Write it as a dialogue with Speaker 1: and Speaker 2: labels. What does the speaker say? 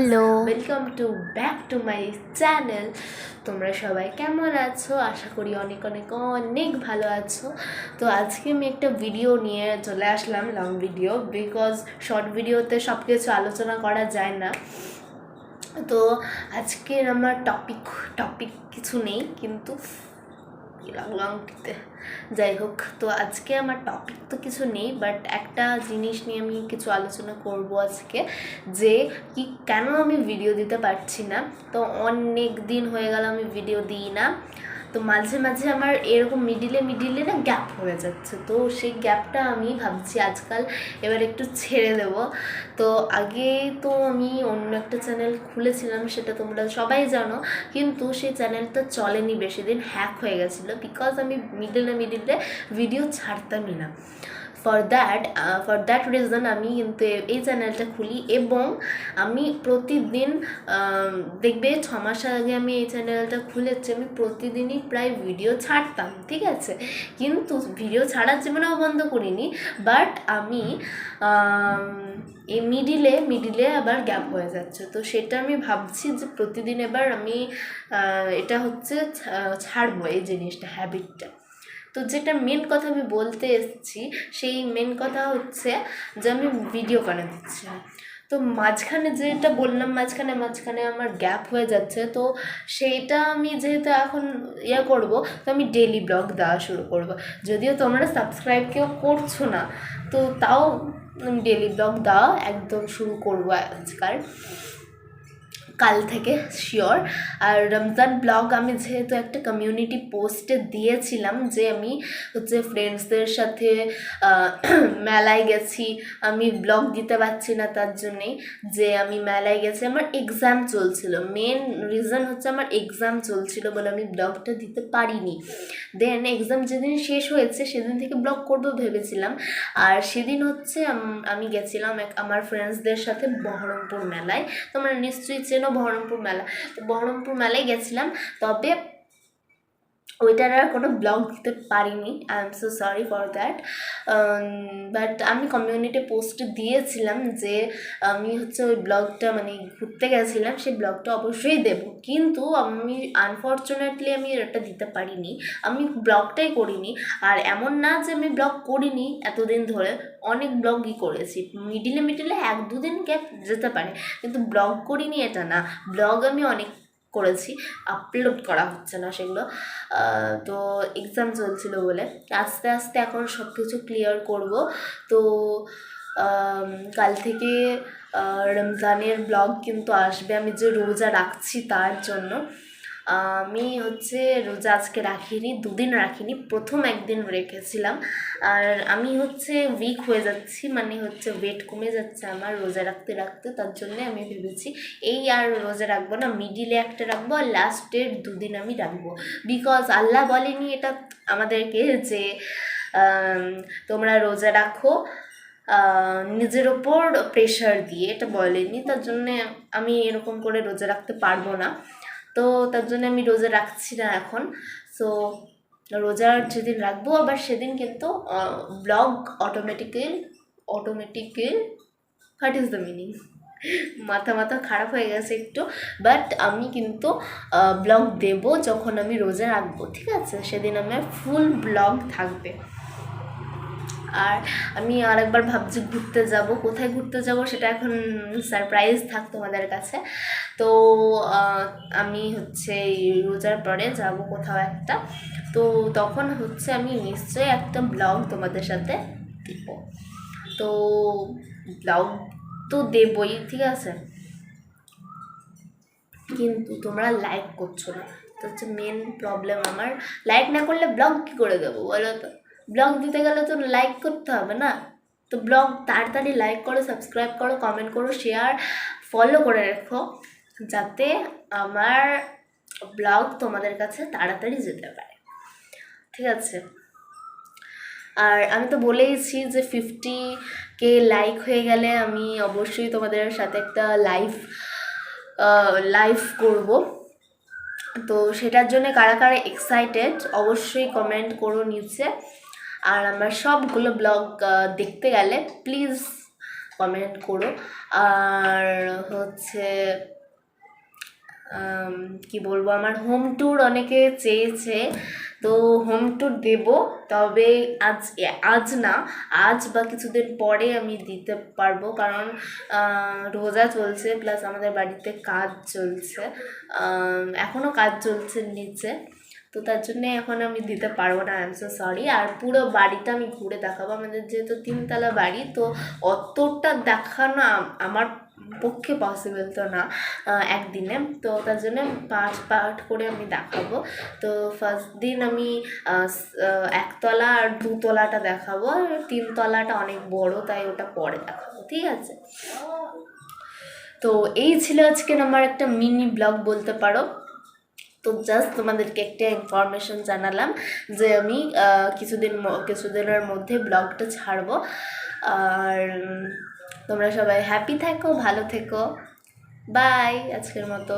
Speaker 1: Hello
Speaker 2: welcome to back to my channel তোমরা সবাই কেমন আছো? আশা করি অনেক অনেক অনেক ভালো আছো। তো আজকে আমি একটা ভিডিও নিয়ে চলে আসলাম লং ভিডিও বিকজ শর্ট ভিডিওতে সব কিছু আলোচনা করা যায় না। তো আজকের আমার টপিক টপিক কিছু নেই, কিন্তু কি লং যাই হোক, তো আজকে আমার টপিক তো কিছু নেই বাট একটা জিনিস নিয়ে আমি কিছু আলোচনা করব আজকে, যে কি, কেন আমি ভিডিও দিতে পারছি না? তো অনেক দিন হয়ে গেল আমি ভিডিও দিই না। তো মাঝে মাঝে আমার এরকম মিডিলে মিডিলে না গ্যাপ হয়ে যাচ্ছে। তো সেই গ্যাপটা আমি ভাবছি আজকাল এবার একটু ছেড়ে দেব। তো আগে তো আমি অন্য একটা চ্যানেল খুলেছিলাম, সেটা তোমরা সবাই জানো। কিন্তু সেই চ্যানেলটা চলেনি বেশি দিন হ্যাক হয়ে গেছিল। বিকজ আমি মিডিলে মিডিলে ভিডিও ছাড়তামই না। For that for that reason আমি কিন্তু এই চ্যানেলটা খুলি এবং আমি প্রতিদিন দেখবে ছ মাস আগে আমি এই চ্যানেলটা খুলেছি, আমি প্রতিদিনই প্রায় ভিডিও ছাড়তাম, ঠিক আছে? কিন্তু ভিডিও ছাড়ার জীবনেও বন্ধ করিনি বাট আমি এই মিডিলে মিডিলে আবার গ্যাপ হয়ে যাচ্ছে। তো সেটা আমি ভাবছি যে প্রতিদিন এবার আমি এটা হচ্ছে ছাড়বো এই জিনিসটা হ্যাবিটটা তো যেটা মেন কথা আমি বলতে এসেছি, সেই মেন কথা হচ্ছে যে আমি ভিডিও কেন দিচ্ছি। তো মাঝখানে যেটা বললাম, মাঝখানে মাঝখানে আমার গ্যাপ হয়ে যাচ্ছে, তো সেইটা আমি যেহেতু এখন ইয়ে করব, তো আমি ডেলি ব্লগ দেওয়া শুরু করব যদিও তোমরা সাবস্ক্রাইব কেউ করছ না, তো তাও ডেলি ব্লগ দেওয়া একদম শুরু করব আজকাল কাল থেকে শিওর আর রমজান ব্লগ আমি যেহেতু একটা কমিউনিটি পোস্টে দিয়েছিলাম যে আমি হচ্ছে ফ্রেন্ডসদের সাথে মেলায় গেছি। আমি ব্লগ দিতে পারছি না তার জন্যেই যে আমি মেলায় গেছি। আমার এক্সাম চলছিল। মেন রিজন হচ্ছে আমার এক্সাম চলছিল বলে আমি ব্লগটা দিতে পারিনি। দেন এক্সাম যেদিন শেষ হয়েছে, সেদিন থেকে ব্লগ করব ভেবেছিলাম। আর সেদিন হচ্ছে আমি গেছিলাম এক, আমার ফ্রেন্ডসদের সাথে বহরমপুর মেলায়। তোমরা নিশ্চয়ই চেনো বহরমপুর মেলা। তো বহরমপুর মেলায় গেছিলাম। তবে ওইটার আর কোনো ব্লগ দিতে পারিনি I am so sorry for that but আমি কমিউনিটি পোস্ট দিয়েছিলাম যে আমি হচ্ছে ওই ব্লগটা মানে ঘুরতে গেছিলাম, সেই ব্লগটা অবশ্যই দেব। কিন্তু আমি আনফর্চুনেটলি আমি এটা দিতে পারিনি, আমি ব্লগটাই করিনি। আর এমন না যে আমি ব্লগ করিনি এতদিন ধরে, অনেক ব্লগই করেছি। মিডিলে মিডিলে এক দুদিন গ্যাপ যেতে পারে, কিন্তু ব্লগ করিনি এটা না। ব্লগ আমি অনেক করেছি আপলোড করা হচ্ছে না সেগুলো। তো এক্সাম চলছিল বলে। আস্তে আস্তে এখন সব কিছু ক্লিয়ার করব। তো কাল থেকে রমজানের ব্লগ কিন্তু আসবে। আমি যে রোজা রাখছি তার জন্য। আমি হচ্ছে রোজা আজকে রাখিনি, দুদিন রাখিনি, প্রথম একদিন রেখেছিলাম। আর আমি হচ্ছে উইক হয়ে যাচ্ছি মানে হচ্ছে ওয়েট কমে যাচ্ছে আমার রোজা রাখতে রাখতে, তার জন্য আমি ভেবেছি এই আর রোজা রাখব না মিডিলে একটা রাখব আর লাস্টের দুদিন আমি রাখব। বিকজ আল্লাহ বলেনি এটা আমাদেরকে যে তোমরা রোজা রাখো নিজের ওপর প্রেশার দিয়ে, এটা বলেনি, তার জন্যে আমি এরকম করে রোজা রাখতে পারব না। তো তার জন্য আমি রোজা রাখছি না এখন। সো রোজার যেদিন রাখব, আবার সেদিন কিন্তু blog automatically automatically what is the meaning মাথা মাথা খারাপ হয়ে গেছে একটু। বাট আমি কিন্তু ব্লগ দেব যখন আমি রোজা রাখব, ঠিক আছে? সেদিন আমার ফুল ব্লগ থাকবে। আর আমি আরেকবার ভাবছি ঘুরতে যাব। কোথায় ঘুরতে যাব সেটা এখন সারপ্রাইজ থাক তোমাদের কাছে। তো আমি হচ্ছে রোজার পরে যাব কোথাও একটা। তো তখন হচ্ছে আমি নিশ্চয়ই একটা ব্লগ তোমাদের সাথে দিব। তো ব্লগ তো দেবই, ঠিক আছে? কিন্তু তোমরা লাইক করছ না। তো হচ্ছে মেন প্রবলেম আমার। লাইক না করলে ব্লগ কী করে দেবো বলো তো? ব্লগ দিতে গেলে তো লাইক করতে হবে না। তো ব্লগ তাড়াতাড়ি লাইক করো সাবস্ক্রাইব করো কমেন্ট করো শেয়ার ফলো করে রেখো যাতে আমার ব্লগ তোমাদের কাছে তাড়াতাড়ি যেতে পারে। ঠিক আছে? আর আমি তো বলেইছি যে ফিফটি কে লাইক হয়ে গেলে আমি অবশ্যই তোমাদের সাথে একটা লাইভ লাইভ করব। তো সেটার জন্য কারা কারা এক্সাইটেড অবশ্যই কমেন্ট করো নিচে। আর আমার সবগুলো ব্লগ দেখতে গেলে প্লিজ কমেন্ট করো। আর হচ্ছে কি বলব, আমার হোম ট্যুর অনেকে চেয়েছে, তো হোম ট্যুর দেব, তবে আজ আজ না, আজ বা কিছুদিন পরে আমি দিতে পারব, কারণ রোজা চলছে প্লাস আমাদের বাড়িতে কাজ চলছে এখনও কাজ চলছে নিচে। তো তার জন্য এখন আমি দিতে পারব না আই এম সো সরি আর পুরো বাড়িটা আমি ঘুরে দেখাবো। আমাদের যেহেতু তিনতলা বাড়ি, তো অতটা দেখানো আমার পক্ষে পসিবল তো না একদিনে। তো তার জন্য পাঁচ পার্ট করে আমি দেখাবো। তো ফার্স্ট দিন আমি একতলা আর দুতলাটা দেখাবো। তিনতলাটা অনেক বড়, তাই ওটা পরে দেখাবো, ঠিক আছে? তো এই ছিল আজকের আমার একটা মিনি ব্লগ বলতে পারো। তো জাস্ট তোমাদেরকে একটা ইনফরমেশন জানালাম যে আমি কিছুদিন কিছুদিনের মধ্যে ব্লগটা ছাড়বো। আর তোমরা সবাই হ্যাপি থেকো, ভালো থেকো। বাই আজকের মতো।